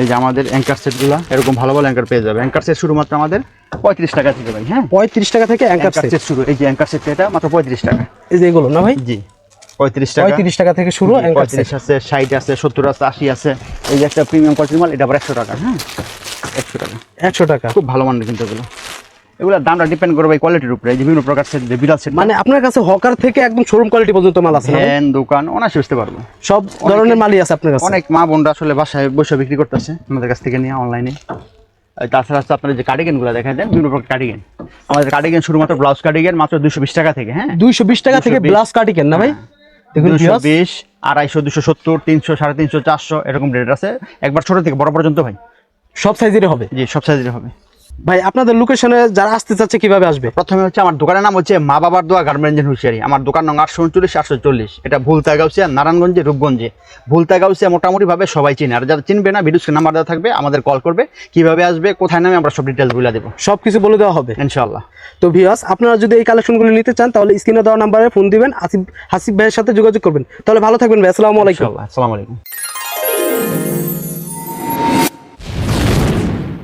এই যে আমাদের অ্যাঙ্কার সেটগুলো এরকম ভালো ভালো অ্যাঙ্কার পেয়ে যাবে। অ্যাঙ্কার সেট শুধুমাত্র আমাদের পঁয়ত্রিশ টাকা থেকে ভাই হ্যাঁ? পঁয়ত্রিশ টাকা থেকে অ্যাঙ্কার সেট শুরু এই যে অ্যাঙ্কার সেট এটা মাত্র পঁয়ত্রিশ টাকা। এই যে এগুলো না ভাই? জি পঁয়ত্রিশ টাকা। পঁয়ত্রিশ টাকা থেকে শুরু পঁয়ত্রিশ আছে ষাট আছে সত্তর আছে আশি আছে। এই যে একটা প্রিমিয়াম কোয়ালিটির মাল এটা আবার একশো টাকা হ্যাঁ? একশো টাকা। একশো টাকা। খুব ভালো মানের কিন্তু এগুলো। এগুলোর দামটা ডিপেন্ড করবে কোয়ালিটির উপরে বিভিন্ন প্রকার সেট বিড়াল সেট মানে আপনার কাছে হকার থেকে একদম শোরুম কোয়ালিটি পর্যন্ত মাল আছে ভ্যান দোকান বুঝতে পারব। সব ধরনের মালই আছে আপনার কাছে? অনেক মা বোনরা আসলে বাসায় বসে বিক্রি করতেছে আমাদের কাছ থেকে নিয়ে অনলাইনে তাছাড়া হচ্ছে আপনার যে কার্ডিগেনগুলো দেখা দেন বিভিন্ন প্রকার কার্ডিগেন আমাদের কার্ডিগেন শুধুমাত্র ব্লাউজ কার্ডিগেন মাত্র দুশো বিশ টাকা থেকে হ্যাঁ? দুইশো বিশ টাকা থেকে ব্লাউজ কেন না ভাই? দেখুন দুশো বিশ আড়াইশো দুশো সত্তর তিনশো সাড়ে তিনশো চারশো এরকম রেট আছে। একবার ছোট থেকে বড় পর্যন্ত ভাই। সব সাইজেরই হবে? জি সব সাইজের হবে। ভাই আপনাদের লোকেশনে যারা আসতে চাচ্ছে কীভাবে আসবে? প্রথমে হচ্ছে আমার দোকানের নাম হচ্ছে মা বাবার দোয়া গার্মেন্ট হুঁশিয়ারি। আমার দোকান নং আটশো উনচল্লিশ আটশো চল্লিশ এটা ভুলতা গাউসিয়া নারায়ণগঞ্জে রূপগঞ্জে। ভুলতা গাউসিয়া মোটামুটি ভাবে সবাই চিনে। আর যারা চিনবে না ভিডিও নাম্বার দেওয়া থাকবে আমাদের কল করবে কীভাবে আসবে কোথায় নামে আমরা সব ডিটেলস বলে দেবো। সব কিছু বলে দেওয়া হবে। ইনশাল্লাহ তো ভিউয়ার্স আপনারা যদি এই কালেকশনগুলো নিতে চান তাহলে স্ক্রিনে দেওয়া নাম্বারে ফোন দিবেন। আসিফ হাসিফ ভাইয়ের সাথে যোগাযোগ করবেন। তাহলে ভালো থাকবেন ভাই আসসালামু আলাইকুম। আসসালামু আলাইকুম।